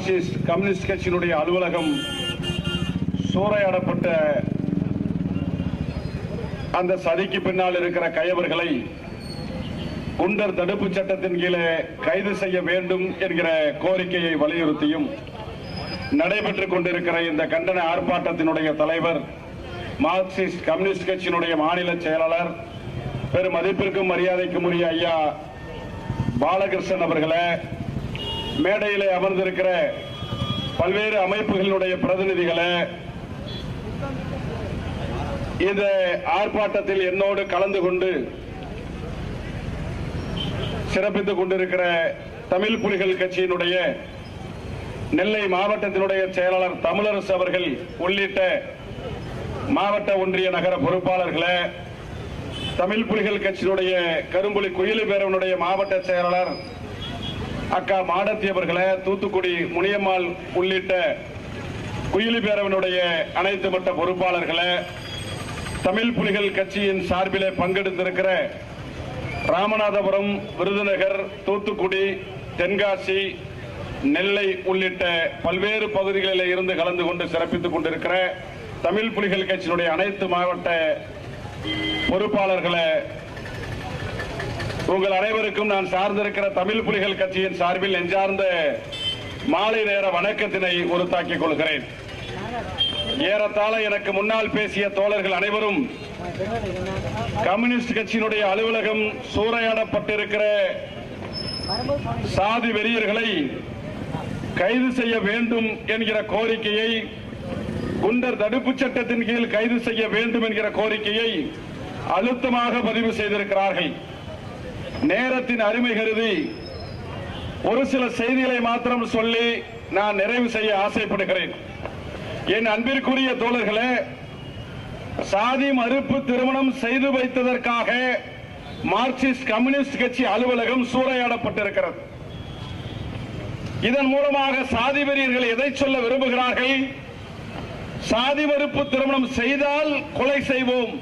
Marxist communist கட்சியினுடைய அலுவலகம் சூறையாடப்பட்ட அந்த சதிக்கு பின்னால் இருக்கிற கயவர்களை குண்டர் தடுப்பு சட்டத்தின் கீழே கைது செய்ய வேண்டும் என்கிற கோரிக்கையை வலியுறுத்தியும் நடைபெற்றுக் கொண்டிருக்கிற இந்த கண்டன ஆர்ப்பாட்டத்தினுடைய தலைவர் மார்க்சிஸ்ட் கம்யூனிஸ்ட் கட்சியினுடைய மாநில செயலாளர் பெரும் மதிப்பிற்கும் மரியாதைக்கும் உரிய ஐயா பாலகிருஷ்ணன் அவர்களை மேடையிலே அமர்ந்திருக்கிற பல்வேறு அமைப்புகளினுடைய பிரதிநிதிகளை இந்த ஆர்ப்பாட்டத்தில் என்னோடு கலந்து கொண்டு சிறப்பித்துக் கொண்டிருக்கிற தமிழ் புலிகள் கட்சியினுடைய நெல்லை மாவட்டத்தினுடைய செயலாளர் தமிழரசு அவர்கள் உள்ளிட்ட மாவட்ட ஒன்றிய நகர பொறுப்பாளர்களை தமிழ் புலிகள் கட்சியினுடைய கரும்புலி குயிலு பேரவனுடைய மாவட்ட செயலாளர் அக்கா மாடத்தி அவர்களை தூத்துக்குடி முனியம்மாள் உள்ளிட்ட குயிலி பேரவனுடைய அனைத்து மட்ட பொறுப்பாளர்களை தமிழ் புலிகள் கட்சியின் சார்பிலே பங்கெடுத்திருக்கிற ராமநாதபுரம் விருதுநகர் தூத்துக்குடி தென்காசி நெல்லை உள்ளிட்ட பல்வேறு பகுதிகளில் இருந்து கலந்து கொண்டு சிறப்பித்துக் கொண்டிருக்கிற தமிழ் புலிகள் கட்சியினுடைய அனைத்து மாவட்ட பொறுப்பாளர்களை உங்கள் அனைவருக்கும் நான் சார்ந்திருக்கிற தமிழ் புலிகள் கட்சியின் சார்பில் நெஞ்சார்ந்த மாலை நேர வணக்கத்தினை உறுத்தாக்கிக் கொள்கிறேன். ஏறத்தாழ எனக்கு முன்னால் பேசிய தோழர்கள் அனைவரும் கம்யூனிஸ்ட் கட்சியினுடைய அலுவலகம் சூறையாடப்பட்டிருக்கிற சாதி வெறியர்களை கைது செய்ய வேண்டும் என்கிற கோரிக்கையை குண்டர் தடுப்புச் சட்டத்தின் கீழ் கைது செய்ய வேண்டும் என்கிற கோரிக்கையை அழுத்தமாக பதிவு செய்திருக்கிறார்கள். நேரத்தின் அருமை கருதி ஒரு சில செய்திகளை மாத்திரம் சொல்லி நான் நிறைவு செய்ய ஆசைப்படுகிறேன். என் அன்பிற்குரிய தோழர்களே சாதி மறுப்பு திருமணம் செய்து வைத்ததற்காக மார்க்சிஸ்ட் கம்யூனிஸ்ட் கட்சி அலுவலகம் சூறையாடப்பட்டிருக்கிறது. இதன் மூலமாக சாதி வெறியர்கள் எதை சொல்ல விரும்புகிறார்கள்? சாதி மறுப்பு திருமணம் செய்தால் கொலை செய்வோம்.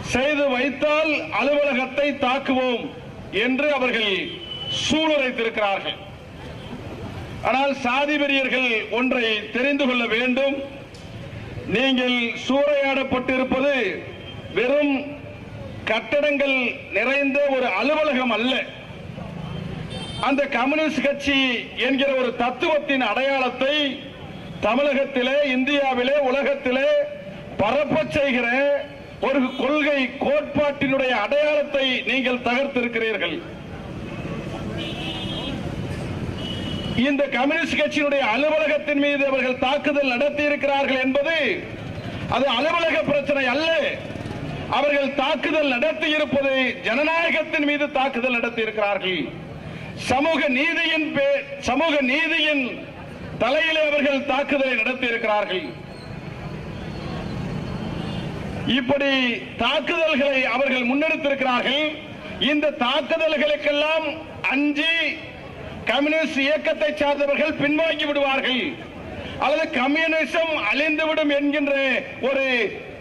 செய்து வைத்தால் அலுவலகத்தை தாக்குவோம். என்று அவர்கள் சூளுரைத்திருக்கிறார்கள். ஆனால் சாதி வெறியர்கள் ஒன்றை தெரிந்து கொள்ள வேண்டும். நீங்கள் சூறையாடப்பட்டிருப்பது வெறும் கட்டடங்கள் நிறைந்த ஒரு அலுவலகம் அல்ல. அந்த கம்யூனிஸ்ட் கட்சி என்கிற ஒரு தத்துவத்தின் அடையாளத்தை தமிழகத்திலே இந்தியாவிலே உலகத்திலே பரப்பச் செய்கிற ஒரு கொள்கை கோட்பாட்டினுடைய அடையாளத்தை நீங்கள் தகர்த்திருக்கிறீர்கள். இந்த கம்யூனிஸ்ட் கட்சியினுடைய அலுவலகத்தின் மீது அவர்கள் தாக்குதல் நடத்தி இருக்கிறார்கள் என்பது அது அலுவலக பிரச்சனை அல்ல. அவர்கள் தாக்குதல் நடத்தி இருப்பது ஜனநாயகத்தின் மீது தாக்குதல் நடத்தி இருக்கிறார்கள் சமூக நீதியின் சமூக நீதியின் தலையிலே அவர்கள் தாக்குதலை நடத்தி இருக்கிறார்கள் இப்படி தாக்குதல்களை அவர்கள் முன்னெடுத்திருக்கிறார்கள். இந்த தாக்குதல்களுக்கெல்லாம் அஞ்சு கம்யூனிஸ்ட் இயக்கத்தை சார்ந்தவர்கள் பின்வாங்கி விடுவார்கள். அல்லது கம்யூனிசம் அழிந்துவிடும் என்கின்ற ஒரு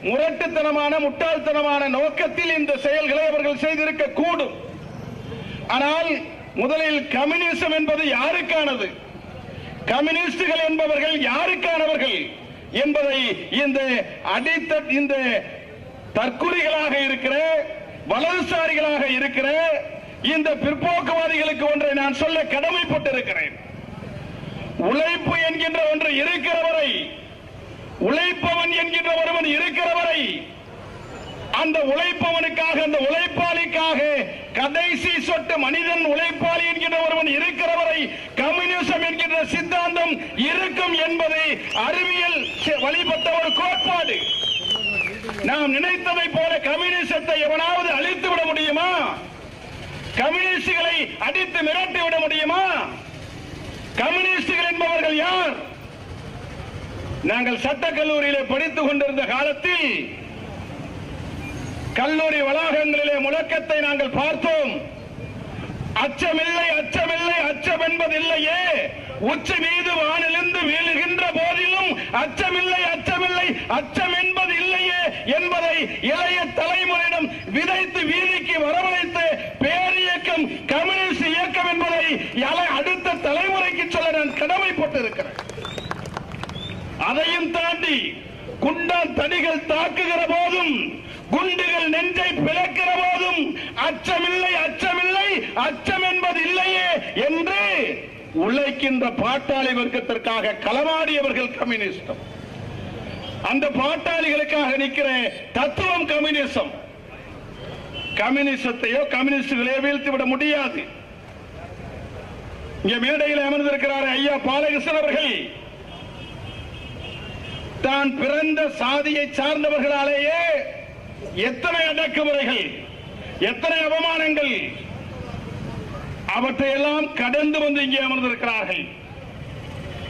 முரட்டுத்தனமான முட்டாள்தனமான நோக்கத்தில் இந்த செயல்களை அவர்கள் செய்திருக்க கூடும் ஆனால் முதலில் கம்யூனிசம் என்பது யாருக்கானது? கம்யூனிஸ்டுகள் என்பவர்கள் யாருக்கானவர்கள்? என்பதை இந்த அடித்த இந்த தற்கொலைகளாக இருக்கிற வலதுசாரிகளாக இருக்கிற இந்த பிற்போக்குவாதிகளுக்கு ஒன்றை நான் சொல்ல கடமைப்பட்டிருக்கிறேன். உழைப்பு என்கின்ற ஒன்று இருக்கிற வரை உழைப்பவன் என்கின்ற ஒருவன் இருக்கிறவரை அந்த உழைப்பவனுக்காக அந்த உழைப்பாளிக்காக கடைசி சொட்டு மனிதன் உழைப்பாளி என்கின்ற ஒருவன் இருக்கிறவரை கம்யூனிசம் என்கின்ற சித்தாந்தம் இருக்கும் என்பது அறிவியல் வழிபட்ட ஒரு கோட்பாடு. நாம் நினைத்ததை போல கம்யூனிசத்தை எவனாவது அழித்து விட முடியுமா? கம்யூனிஸ்டுகளை அடித்து மிரட்டி விட முடியுமா? கம்யூனிஸ்டுகள் என்பவர்கள் யார்? நாங்கள் சட்டக்கல்லூரியில் படித்துக் கொண்டிருந்த காலத்தில் கல்லூரி வளாகங்களிலே முழக்கத்தை நாங்கள் பார்த்தோம். அச்சமில்லை அச்சமில்லை அச்சம் என்பதில்லையே உச்சி மீது வானிலிருந்து வீழுகின்ற போதிலும் அச்சமில்லை அச்சமில்லை அச்சம் என்பது இல்லையே என்பதை இளைய தலைமுறையிடம் விதைத்து வீதிக்கு வரவழைத்து பேரியக்கம் கம்யூனிஸ்ட் இயக்கம் என்பதை அடுத்த தலைமுறைக்கு சொல்ல நான் கடமைப்பட்டிருக்கிறேன். அதையும் தாண்டி குண்டான் தடிகள் தாக்குகிற போதும் குண்டுகள் நெஞ்சை பிளக்கிற போதும் அச்சமில்லை அச்சமில்லை அச்சம் என்பது இல்லையே என்று உழைக்கின்ற பாட்டாளி வர்க்கத்திற்காக களமாடியவர்கள் கம்யூனிஸ்டம். அந்த பாட்டாளிகளுக்காக நிற்கிற தத்துவம் கம்யூனிசம். கம்யூனிசத்தையோ கம்யூனிஸ்டுகளையோ வீழ்த்தி விட முடியாது. இங்க மேடையில் அமர்ந்திருக்கிறார் ஐயா பாலகிருஷ்ணன் அவர்கள். தான் பிறந்த சாதியை சார்ந்தவர்களாலேயே எத்தனை அடக்குமுறைகள் எத்தனை அவமானங்கள் அவற்றையெல்லாம் கடந்து வந்து இங்கே அமர்ந்திருக்கிறார்கள்.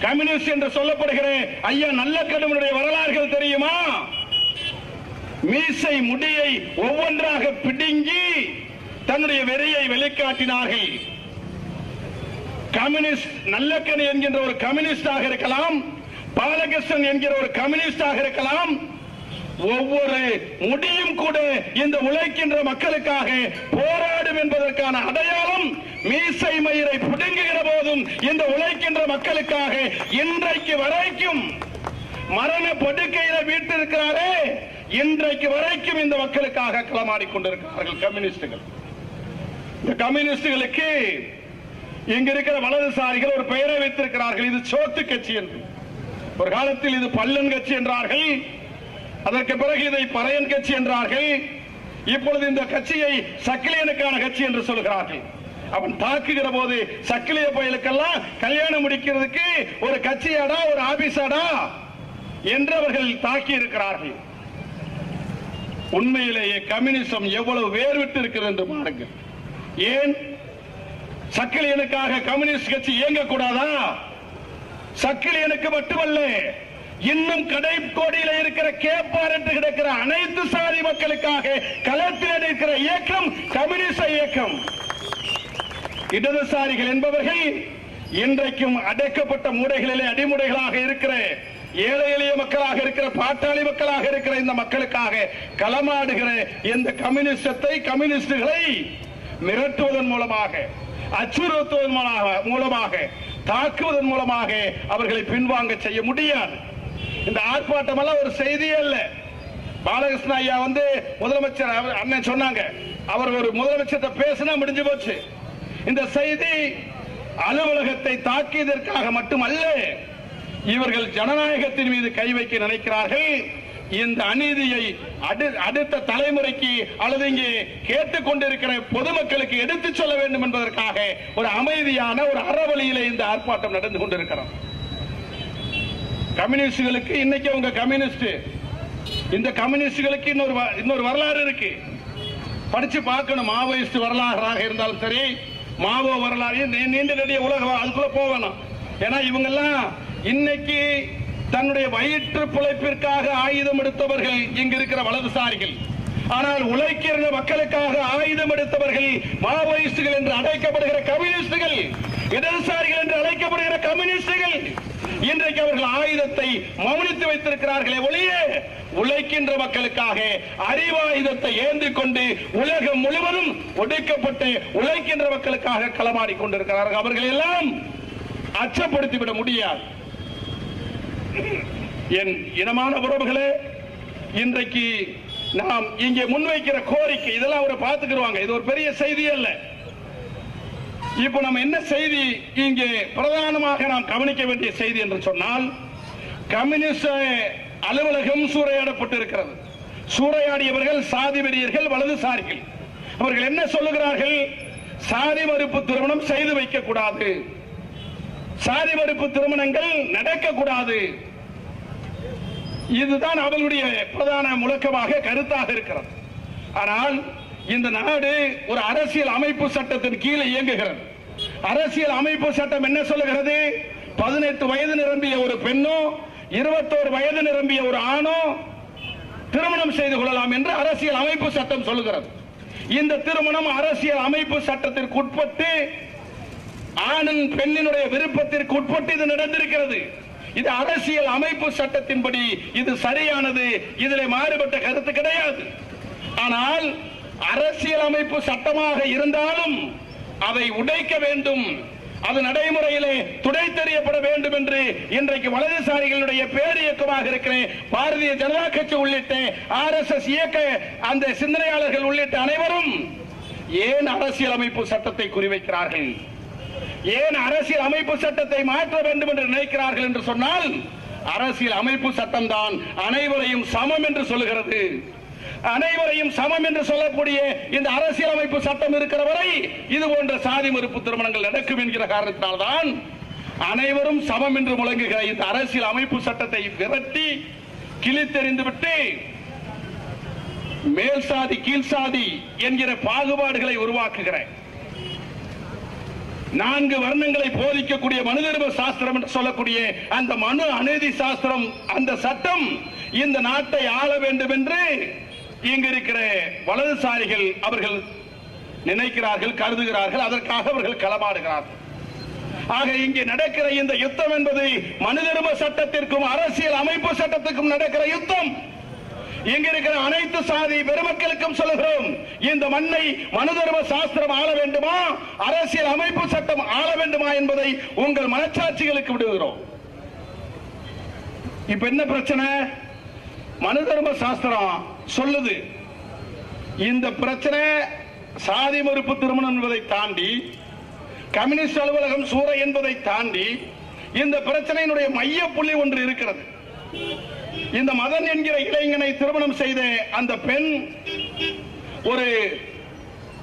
கம்யூனிஸ்ட் என்று சொல்லப்படுகிற ஐயா நல்ல கடவுளுடைய வரலாறுகள் தெரியுமா? மீசை முடியை ஒவ்வொன்றாக பிடுங்கி தன்னுடைய வெறியை வெளிக்காட்டினார்கள். கம்யூனிஸ்ட் நல்லக்கணி என்கின்ற ஒரு கம்யூனிஸ்டாக இருக்கலாம் பாலகிருஷ்ணன் என்கிற ஒரு கம்யூனிஸ்டாக இருக்கலாம் ஒவ்வொரு முடியும் கூட இந்த உழைக்கின்ற மக்களுக்காக போராடும் என்பதற்கான அடையாளம் மீசை மயிரை புடுங்குகிற போதும் இந்த உழைக்கின்ற மக்களுக்காக இன்றைக்கு வரைக்கும் மரண படுக்கையில வீட்டிருக்கிறாரே இன்றைக்கு வரைக்கும் இந்த மக்களுக்காக களமாடி கொண்டிருக்கிறார்கள் கம்யூனிஸ்டுகள். இந்த கம்யூனிஸ்டுகளுக்கு இங்க இருக்கிற வலதுசாரிகள் ஒரு பெயரை வைத்திருக்கிறார்கள் இது சோத்து கட்சி என்று. ஒரு காலத்தில் இது பல்லன் கட்சி என்றார்கள். அதற்கு பிறகு இதை பறையன் கட்சி என்றார்கள். இப்பொழுது இந்த கட்சியை சக்கிலியனுக்கான கட்சி என்று சொல்கிறார்கள். அவன் தாக்குகிற போது சக்கிலிய பயலுக்கெல்லாம் கல்யாணம் முடிக்கிறதுக்கு ஒரு கட்சியாடா ஒரு ஆபீஸாடா என்று அவர்கள் தாக்கி இருக்கிறார்கள் உண்மையிலேயே கம்யூனிசம் எவ்வளவு வேறுவிட்டு இருக்கிறது என்று பாருங்கள். ஏன்? சக்கிலியனுக்காக கம்யூனிஸ்ட் கட்சி இயங்கக்கூடாதா? சக்கிலியனுக்கு மட்டுமல்ல. இன்னும் கடைக்கோடியில இருக்கிற கேப்பார் என்று கிடக்கிற அனைத்து சாதி மக்களுக்காக களத்தில் இருக்கிற இயக்கம் கம்யூனிச இயக்கம். இடதுசாரிகள் என்பவர்கள் இன்றைக்கும் அடைக்கப்பட்ட மூடைகளிலே அடிமுடைகளாக இருக்கிற ஏழை எளிய மக்களாக இருக்கிற பாட்டாளி மக்களாக இருக்கிற இந்த மக்களுக்காக களமாடுகிற இந்த கம்யூனிஸ்டத்தை கம்யூனிஸ்டுகளை மிரட்டுவதன் மூலமாக அச்சுறுத்துவதன் மூலமாக மூலமாக தாக்குவதன் மூலமாக அவர்களை பின்வாங்க செய்ய முடியாது. இந்த ஆர்ப்பாட்டம் எல்லாம் ஒரு செய்தியே அல்ல பாலகிருஷ்ண ஐயா வந்து முதலமைச்சர் அண்ணன் சொன்னாங்க. அவர் ஒரு முதலமைச்சர்கிட்ட பேசினா முடிஞ்சு போச்சு. இந்த செய்தி அலுவலகத்தை தாக்கியதற்காக மட்டுமல்ல இவர்கள் ஜனநாயகத்தின் மீது கை வைக்க நினைக்கிறார்கள். இந்த அநீதியை அடு- அடுத்த தலைமுறைக்கு அல்லது இங்கே கேட்டுக்கொண்டிருக்கிற பொதுமக்களுக்கு எடுத்துச் சொல்ல வேண்டும் என்பதற்காக ஒரு அமைதியான ஒரு அறவழியிலே இந்த ஆர்ப்பாட்டம் நடந்து கொண்டிருக்கிறோம் கம்யூனிஸ்டுகளுக்கு இன்னைக்கு அவங்க கம்யூனிஸ்ட். இந்த கம்யூனிஸ்டுகளுக்கு இன்னொரு வ- இன்னொரு வரலாறு இருக்கு. படிச்சு பார்க்கணும். மாவோயிஸ்ட் வரலாறாக இருந்தாலும் சரி மாவோ வரலாறு நீண்ட நெடிய உலகம் அதுக்குள்ள போக வேணாம். ஏன்னா இவங்கெல்லாம் இன்னைக்கு தன்னுடைய வயிற்று பிழைப்பிற்காக ஆயுதம் எடுத்தவர்கள் இங்க இருக்கிற வலதுசாரிகள். ஆனால் உழைக்கிற மக்களுக்காக ஆயுதம் எடுத்தவர்கள் மாவோயிஸ்டுகள் என்று அழைக்கப்படுகிற கம்யூனிஸ்டுகள் இடதுசாரிகள் என்று அழைக்கப்படுகிற கம்யூனிஸ்டுகள். இன்றைக்கு அவர்கள் ஆயுதத்தை மௌனித்து வைத்திருக்கிறார்களே ஒழிய உழைக்கின்ற மக்களுக்காக அறிவாயுதத்தை ஏந்தி கொண்டு உலகம் முழுவதும் ஒடுக்கப்பட்டு உழைக்கின்ற மக்களுக்காக களமாடி கொண்டிருக்கிறார்கள். அவர்கள் எல்லாம் அச்சப்படுத்திவிட முடியாது. என் இனமான உறவுகளே இன்றைக்கு நாம் இங்கே முன்வைக்கிற கோரிக்கை இதெல்லாம் அவரை பார்த்துக்கிடுவாங்க இது ஒரு பெரிய செய்தி அல்ல. இப்போ நம்ம என்ன செய்தி? இங்கே பிரதானமாக நாம் கவனிக்க வேண்டிய செய்தி என்று சொன்னால் கம்யூனிஸ்ட் அலுவலகம் சூறையாடப்பட்டிருக்கிறது. சூறையாடியவர்கள் சாதி வெறியர்கள் வலதுசாரிகள். அவர்கள் என்ன சொல்லுகிறார்கள்? சாதி மறுப்பு திருமணம் செய்து வைக்க கூடாது சாதி மறுப்பு திருமணங்கள் நடக்கக்கூடாது. இதுதான் அவர்களுடைய பிரதான முழக்கமாக கருத்தாக இருக்கிறது. ஆனால் இந்த நாடு ஒரு அரசியல் அமைப்பு சட்டத்தின் கீழே இயங்குகிறது. அரசியல் அமைப்பு சட்டம் என்ன சொல்லுகிறது? பதினெட்டு வயது நிரம்பிய ஒரு பெண்ணோ இருபத்தோரு வயது நிரம்பிய ஒரு ஆணோ திருமணம் செய்து கொள்ளலாம் என்று அரசியல் அமைப்பு சட்டம் சொல்லுகிறது. இந்த திருமணம் அரசியல் அமைப்பு சட்டத்திற்கு உட்பட்டு ஆணின் பெண்ணினுடைய விருப்பத்திற்கு உட்பட்டு இது நடந்திருக்கிறது. இது அரசியல் அமைப்பு சட்டத்தின்படி இது சரியானது இதில் மாறுபட்ட கருத்து கிடையாது. ஆனால் அரசியல் அமைப்பு சட்டமாக இருந்தாலும் அதை உடைக்க வேண்டும். அது நடைமுறையிலே துடை தெரியப்பட வேண்டும் என்று இன்றைக்கு வலதுசாரிகளுடைய பேரியக்கமாக இருக்கிற பாரதிய ஜனதா கட்சி உள்ளிட்ட ஆர் எஸ் எஸ் இயக்க அந்த சிந்தனையாளர்கள் உள்ளிட்ட அனைவரும் ஏன் அரசியலமைப்பு சட்டத்தை குறிவைக்கிறார்கள்? ஏன் அரசியல் அமைப்பு சட்டத்தை மாற்ற வேண்டும் என்று நினைக்கிறார்கள் என்று சொன்னால் அரசியல் அமைப்பு சட்டம் தான் அனைவரையும் சமம் என்று சொல்லுகிறது. அனைவரையும் சமம் என்று சொல்லக்கூடிய இந்த அரசியல் அமைப்பு சட்டம் இருக்கிற வரை இது போன்ற சாதி மறுப்பு திருமணங்கள் நடக்கும் என்கிற காரணத்தினால்தான் அனைவரும் சமம் என்று முழங்குகிற இந்த அரசியல் அமைப்பு சட்டத்தை விரட்டி கிழித்தெறிந்துவிட்டு மேல் சாதி கீழ் சாதி என்கிற பாகுபாடுகளை உருவாக்குகிறேன். நான்கு வர்ணங்களை போதிக்கக்கூடிய மனுதர்ம சாஸ்திரம் என்று சொல்லக்கூடிய அந்த மனு அநீதி சாஸ்திரம் அந்த சட்டம் இந்த நாட்டை ஆள வேண்டும் என்று இங்க இருக்கிற வலதுசாரிகள் அவர்கள் நினைக்கிறார்கள் கருதுகிறார்கள். அதற்காக அவர்கள் களமாடுகிறார்கள். ஆக இங்கே நடக்கிற இந்த யுத்தம் என்பது மனுதர்ம சட்டத்திற்கும் அரசியல் அமைப்பு சட்டத்துக்கும் நடக்கிற யுத்தம். இங்கிருக்கிற அனைத்து சாதி பெருமக்களுக்கும் சொல்லுகிறோம் இந்த மண்ணை மனுதர்ம சாஸ்திரம் ஆள வேண்டுமா? அரசியல் அமைப்பு சட்டம் ஆள வேண்டுமா என்பதை உங்கள் மனச்சாட்சிகளுக்கு விடுகிறோம். இப்ப என்ன பிரச்சனை? மனுதர்ம சாஸ்திரம் சொல்லுது இந்த பிரச்சனை சாதி மறுப்பு திருமணம் என்பதை தாண்டி கம்யூனிஸ்ட் அலுவலகம் சூறை என்பதை தாண்டி இந்த பிரச்சனையினுடைய மைய புள்ளி ஒன்று இருக்கிறது. இந்த மதன் என்கிற இளைஞனை திருமணம் செய்த அந்த பெண் ஒரு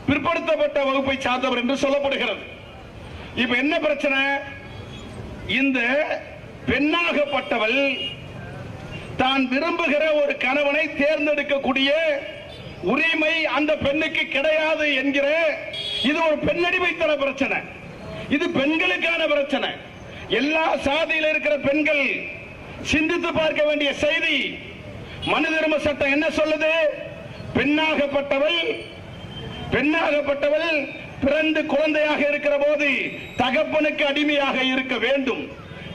பிற்படுத்தப்பட்ட வகுப்பை சார்ந்தவர் என்று சொல்லப்படுகிறது. இப்ப என்ன பிரச்சனை? இந்த பெண்ணாகப்பட்டவள் தான் விரும்புகிற ஒரு கணவனை தேர்ந்தெடுக்கக்கூடிய உரிமை அந்த பெண்ணுக்கு கிடையாது என்கிற இது ஒரு பெண்ணடிமைத்தன பிரச்சனை. இது பெண்களுக்கான பிரச்சனை. எல்லா சாதியில் இருக்கிற பெண்கள் சிந்தித்து பார்க்க வேண்டிய செய்தி மனு தர்ம சட்டம் என்ன சொல்லுது? பெண்ணாகப்பட்டவள் பெண்ணாகப்பட்டவள் பிறந்து குழந்தையாக இருக்கிற போது தகப்பனுக்கு அடிமையாக இருக்க வேண்டும்.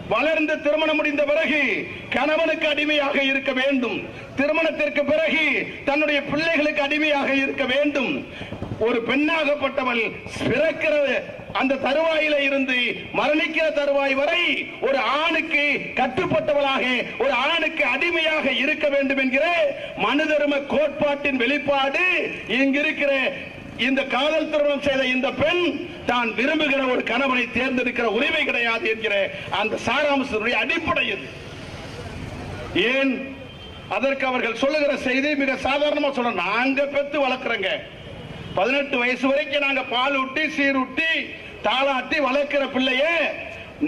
வளர்ந்து திருமணம் முடிந்த பிறகு கணவனுக்கு அடிமையாக இருக்க வேண்டும். திருமணத்திற்கு பிறகு தன்னுடைய பிள்ளைகளுக்கு அடிமையாக இருக்க வேண்டும். ஒரு பெண்ணாகப்பட்டவள் பிறக்கிற அந்த தருவாயில இருந்து மரணிக்கிற தருவாய் வரை ஒரு ஆணுக்கு கட்டுப்பட்டவளாக ஒரு ஆணுக்கு அடிமையாக இருக்க வேண்டும் என்கிற மனுதர்ம கோட்பாட்டின் வெளிப்பாடு இங்கிருக்கிற இந்த காதல் திருமணம் செய்த இந்த பெண் தான் விரும்புகிற ஒரு கணவனை தேர்ந்தெடுக்கிற உரிமை கிடையாது என்கிற அந்த சாராம்சத்தினுடைய அடிப்படை இது. ஏன்? அதற்கு அவர்கள் சொல்லுகிற செய்தி மிக சாதாரணமா சொல்ல நாங்க பெத்து வளர்க்குறோங்க. பதினெட்டு வயசு வரைக்கும் நாங்க பால் ஊட்டி சீரூட்டி தாளாட்டி வளர்க்கிற பிள்ளைய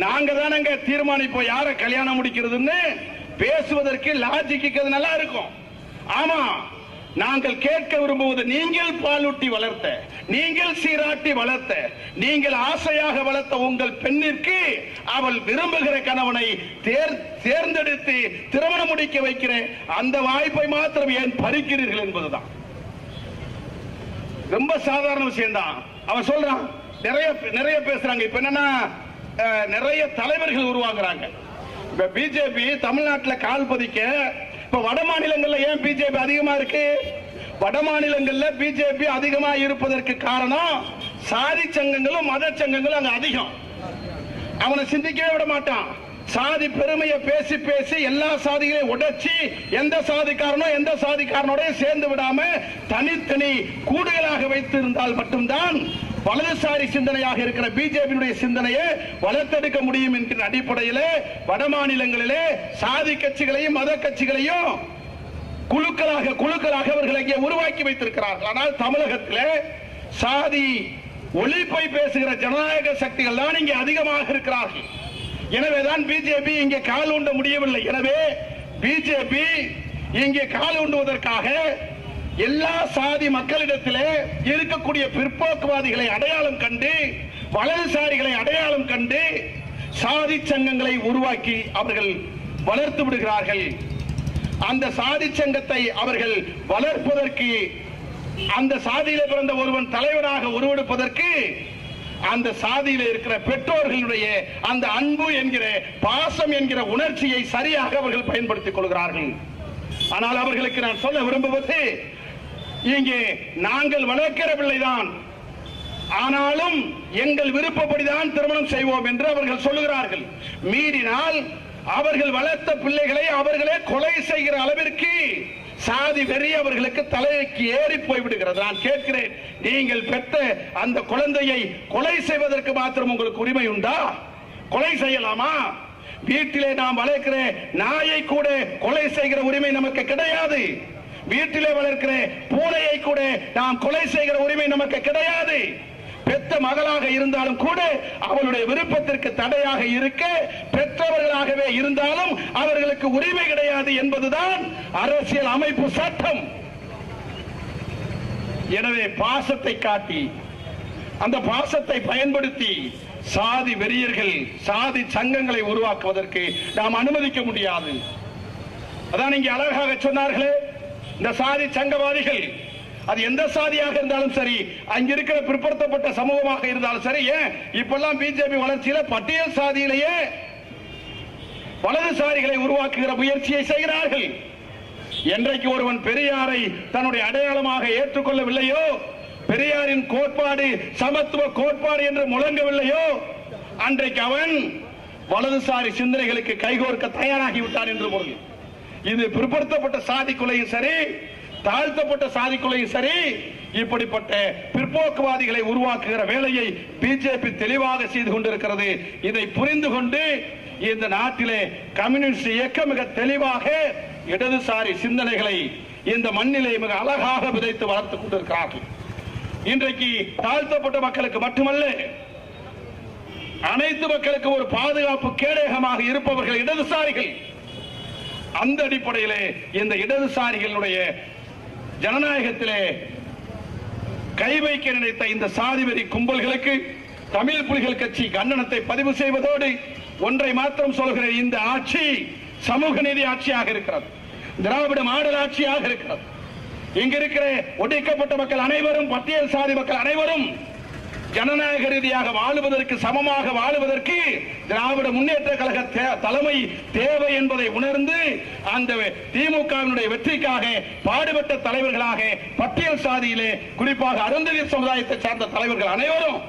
நாங்க தானங்க தீர்மானிப்போம் யார கல்யாணம் முடிக்கிறதுன்னு. பேசுவதற்கு லாஜிக்கு நல்லா இருக்கும். ஆமா நாங்கள் கேட்க விரும்புவது நீங்கள் பாலூட்டி வளர்த்த நீங்கள் சீராட்டி வளர்த்த நீங்கள் ஆசையாக வளர்த்த உங்கள் பெண்ணிற்கு அவள் விரும்புகிற கணவனை தேர் தேர்ந்தெடுத்து திருமணம் முடிக்க வைக்கிற அந்த வாய்ப்பை மாத்திரம் ஏன் பறிக்கிறீர்கள் என்பதுதான். ரொம்ப சாதாரண விஷயம் தான் அவன் சொல்றான் நிறைய நிறைய பேசுறாங்க. இப்ப என்னன்னா நிறைய தலைவர்கள் உருவாக்குறாங்க இப்ப பிஜேபி தமிழ்நாட்டில் கால் பதிக்க இப்ப வட மாநிலங்கள்ல ஏன் பிஜேபி அதிகமா இருக்கு? வட மாநிலங்கள்ல பிஜேபி அதிகமா இருப்பதற்கு காரணம் சாதி சங்கங்களும் மத சங்கங்களும் அங்க அதிகம். அவனை சிந்திக்கவே விட மாட்டான். சாதி பெருமையை பேசி பேசி எல்லா சாதிகளையும் உடைச்சி எந்த சாதிக்காரனோ எந்த சாதிக்காரனோட சேர்ந்து விடாம தனித்தனி கூடுதலாக வைத்திருந்தால் மட்டும்தான் வலதுசாரி சிந்தனையாக இருக்கிற பிஜேபியினுடைய சிந்தனையை வளர்த்தெடுக்க முடியும் என்கிற அடிப்படையிலே வட மாநிலங்களிலே சாதி கட்சிகளையும் மத கட்சிகளையும் குழுக்களாக குழுக்களாக அவர்கள் இங்கே உருவாக்கி வைத்திருக்கிறார்கள். ஆனால் தமிழகத்திலே சாதி ஒழிப்பை பேசுகிற ஜனநாயக சக்திகள் தான் இங்கே அதிகமாக இருக்கிறார்கள். எனவேதான் பிஜேபி இங்கே கால் ஊண்ட முடியவில்லை. எனவே பிஜேபி இங்கே கால் ஊண்டுவதற்காக எல்லா சாதி மக்களிடத்திலே இருக்கக்கூடிய பிற்போக்குவாதிகளை அடையாளம் கண்டு வலதுசாரிகளை அடையாளம் கண்டு சாதி சங்கங்களை உருவாக்கி அவர்கள் வளர்த்து விடுகிறார்கள். அந்த சாதி சங்கத்தை அவர்கள் வளர்ப்பதற்கு அந்த சாதியில பிறந்த ஒருவன் தலைவராக உருவெடுப்பதற்கு அந்த சாதியில இருக்கிற பெற்றோர்களுடைய அந்த அன்பு என்கிற பாசம் என்கிற உணர்ச்சியை சரியாக அவர்கள் பயன்படுத்திக் கொள்கிறார்கள். ஆனால் அவர்களுக்கு நான் சொல்ல விரும்புவது இங்கே நாங்கள் வளர்க்கிற பிள்ளைதான் ஆனாலும் எங்கள் விருப்பப்படிதான் திருமணம் செய்வோம் என்று அவர்கள் சொல்லுகிறார்கள். மீறினால் அவர்கள் வளர்த்த பிள்ளைகளை அவர்களே கொலை செய்கிற அளவிற்கு சாதி வெறி அவர்களுக்கு தலைக்கு ஏறி போய்விடுகிறது. நான் கேட்கிறேன் நீங்கள் பெற்ற அந்த குழந்தையை கொலை செய்வதற்கு மாத்திரம் உங்களுக்கு உரிமை உண்டா? கொலை செய்யலாமா? வீட்டிலே நாம் வளர்க்கிற நாயை கூட கொலை செய்கிற உரிமை நமக்கு கிடையாது. வீட்டிலே வளர்க்கிற பூனையை கூட நாம் கொலை செய்கிற உரிமை நமக்கு கிடையாது. பெத்த மகளாக இருந்தாலும் கூட அவளுடைய விருப்பத்திற்கு தடையாக இருக்க பெற்றவர்களாகவே இருந்தாலும் அவர்களுக்கு உரிமை கிடையாது என்பதுதான் அரசியல் அமைப்பு சட்டம். எனவே பாசத்தை காட்டி அந்த பாசத்தை பயன்படுத்தி சாதி வெறியர்கள் சாதி சங்கங்களை உருவாக்குவதற்கு நாம் அனுமதிக்க முடியாது. அதான் இங்கே அழகாக சொன்னார்களே இந்த சாதி சங்கவாதிகள் அது எந்த சாதியாக இருந்தாலும் சரி அங்க இருக்கிற பிற்படுத்தப்பட்ட சமூகமாக இருந்தாலும் சரி ஏன்? இப்பெல்லாம் பிஜேபி வளர்ச்சியில பட்டியல் சாதியிலேயே வலதுசாரிகளை உருவாக்குகிற முயற்சியை செய்கிறார்கள். என்றைக்கு ஒருவன் பெரியாரை தன்னுடைய அடையாளமாக ஏற்றுக்கொள்ளவில்லையோ பெரியாரின் கோட்பாடு சமத்துவ கோட்பாடு என்று முழங்கவில்லையோ அன்றைக்கு அவன் வலதுசாரி சிந்தனைகளுக்கு கைகோர்க்க தயாராகிவிட்டான் என்று பொருள். இது பிற்படுத்தப்பட்ட சாதிக்குள்ளையும் சரி தாழ்த்தப்பட்ட சாதிக்குள்ளையும் சரி இப்படிப்பட்ட பிற்போக்குவாதிகளை உருவாக்குகிற வேலையை பிஜேபி தெளிவாக செய்து கொண்டிருக்கிறது. இதை புரிந்து கொண்டு இந்த நாட்டிலே கம்யூனிஸ்ட் இயக்கம் மிக தெளிவாக இடதுசாரி சிந்தனைகளை இந்த மண்ணிலே மிக அழகாக விதைத்து வளர்த்துக் கொண்டிருக்கிறார்கள். இன்றைக்கு தாழ்த்தப்பட்ட மக்களுக்கு மட்டுமல்ல அனைத்து மக்களுக்கு ஒரு பாதுகாப்பு கேடகமாக இருப்பவர்கள் இடதுசாரிகள். அந்த அடிப்படையிலே இந்த இடதுசாரிகளுடைய ஜனநாயகத்திலே கை வைக்க நினைத்த இந்த சாதிவெறி கும்பல்களுக்கு தமிழ் புலிகள் கட்சி கண்டனத்தை பதிவு செய்வதோடு ஒன்றை மாத்திரம் சொல்கிறேன் இந்த ஆட்சி சமூக நீதி ஆட்சியாக இருக்கிறது திராவிட மாடல் ஆட்சியாக இருக்கிறது. இங்கிருக்கிற ஒடுக்கப்பட்ட மக்கள் அனைவரும் பட்டியல் சாதி மக்கள் அனைவரும் ஜனநாயக ரீதியாக வாழுவதற்கு சமமாக வாழுவதற்கு திராவிட முன்னேற்ற கழக தே- தலைமை தேவை என்பதை உணர்ந்து அந்த திமுகவினுடைய வெற்றிக்காக பாடுபட்ட தலைவர்களாக பட்டியல் சாதியிலே குறிப்பாக அருந்ததி சமுதாயத்தை சார்ந்த தலைவர்கள் அனைவரும்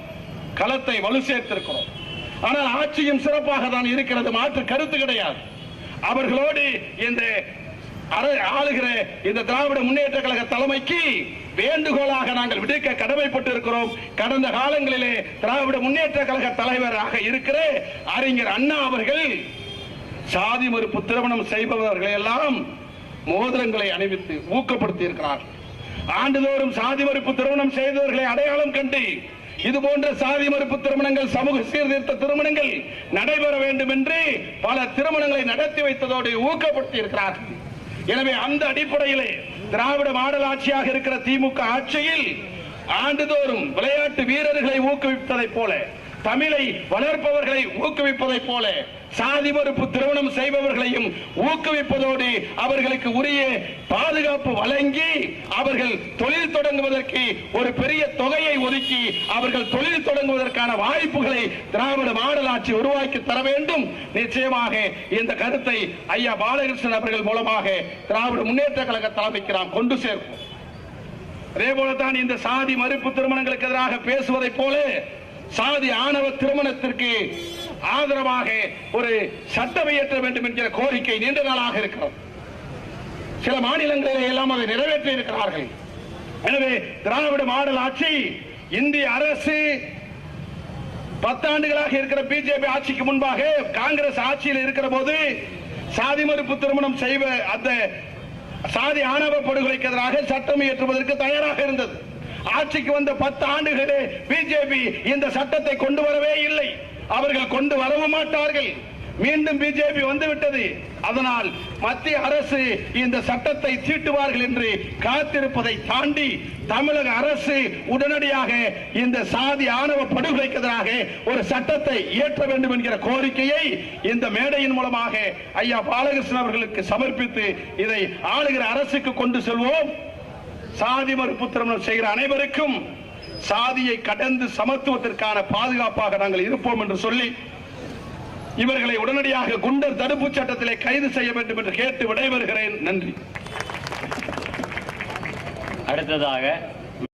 களத்தை வலு சேர்த்திருக்கிறோம். ஆனால் ஆட்சியும் சிறப்பாக தான் இருக்கிறது மாற்று கருத்து கிடையாது. அவர்களோடு இந்த ஆளுகிற இந்த திராவிட முன்னேற்ற கழக தலைமைக்கு வேண்டுகோளாக நாங்கள் விடுக்க கடமைப்பட்டு இருக்கிறோம் கடந்த காலங்களிலே திராவிட முன்னேற்ற கழக தலைவராக இருக்கிற அறிஞர் அண்ணா அவர்கள் சாதி மறுப்பு திருமணம் செய்பவர்களை எல்லாம் மோதிரங்களை அணிவித்து ஊக்கப்படுத்தி இருக்கிறார் ஆண்டுதோறும் சாதி மறுப்பு திருமணம் செய்தவர்களை அடையாளம் கண்டு இது போன்ற சாதி மறுப்பு திருமணங்கள் சமூக சீர்திருத்த திருமணங்கள் நடைபெற வேண்டும் என்று பல திருமணங்களை நடத்தி வைத்ததோடு ஊக்கப்படுத்தி இருக்கிறார்கள் எனவே அந்த அடிப்படையிலே திராவிட மாடல் ஆட்சியாக இருக்கிற திமுக ஆட்சியில் ஆண்டுதோறும் விளையாட்டு வீரர்களை ஊக்குவிப்பதைப் போல தமிழை வளர்ப்பவர்களை ஊக்குவிப்பதைப் போல சாதி மறுப்பு திருமணம் செய்பவர்களையும் ஊக்குவிப்பதோடு அவர்களுக்கு உரிய பாதுகாப்பு வழங்கி அவர்கள் தொழில் தொடங்குவதற்கு ஒரு பெரிய தொகையை ஒதுக்கி அவர்கள் தொழில் தொடங்குவதற்கான வாய்ப்புகளை திராவிட மாடல் ஆட்சி உருவாக்கி தர வேண்டும். நிச்சயமாக இந்த கருத்தை ஐயா பாலகிருஷ்ணன் அவர்கள் மூலமாக திராவிட முன்னேற்ற கழக தலைமைக்கு நாம் கொண்டு சேர்ப்போம். அதே போலதான் இந்த சாதி மறுப்பு திருமணங்களுக்கு எதிராக பேசுவதைப் போல சாதி ஆணவ திருமணத்திற்கு ஆதரவாக ஒரு சட்டம் இயற்ற வேண்டும் என்கிற கோரிக்கை நீண்ட நாளாக இருக்கிறது. சில மாநிலங்களிலே எல்லாம் அதை நிறைவேற்றி இருக்கிறார்கள். எனவே திராவிட மாடல் ஆட்சி இந்திய அரசு பத்தாண்டுகளாக இருக்கிற பிஜேபி ஆட்சிக்கு முன்பாக காங்கிரஸ் ஆட்சியில் இருக்கிற போது சாதி மறுப்பு திருமணம் செய்வ அந்த சாதி ஆணவ படுகொலைக்கு எதிராக சட்டம் இயற்றுவதற்கு தயாராக இருந்தது. ஆட்சிக்கு வந்த பத்து ஆண்டுகளே பிஜேபி இந்த சட்டத்தை கொண்டு வரவே இல்லை. அவர்கள் கொண்டு வரவும் மாட்டார்கள். மீண்டும் பிஜேபி வந்துவிட்டது. அதனால் மத்திய அரசு இந்த சட்டத்தை தீட்டுவார்கள் என்று காத்திருப்பதை தாண்டி தமிழக அரசு உடனடியாக இந்த சாதி ஆணவ படுகொலைக்கு எதிராக ஒரு சட்டத்தை இயற்ற வேண்டும் என்கிற கோரிக்கையை இந்த மேடையின் மூலமாக ஐயா பாலகிருஷ்ணன் அவர்களுக்கு சமர்ப்பித்து இதை ஆளுகிற அரசுக்கு கொண்டு செல்வோம். சாதி மறுப்பு திருமணம் செய்கிற அனைவருக்கும் சாதியை கடந்து சமத்துவத்திற்கான பாதுகாப்பாக நாங்கள் இருப்போம் என்று சொல்லி இவர்களை உடனடியாக குண்டர் தடுப்புச் சட்டத்திலே கைது செய்ய வேண்டும் என்று கேட்டு விடைபெறுகிறேன். நன்றி. அடுத்ததாக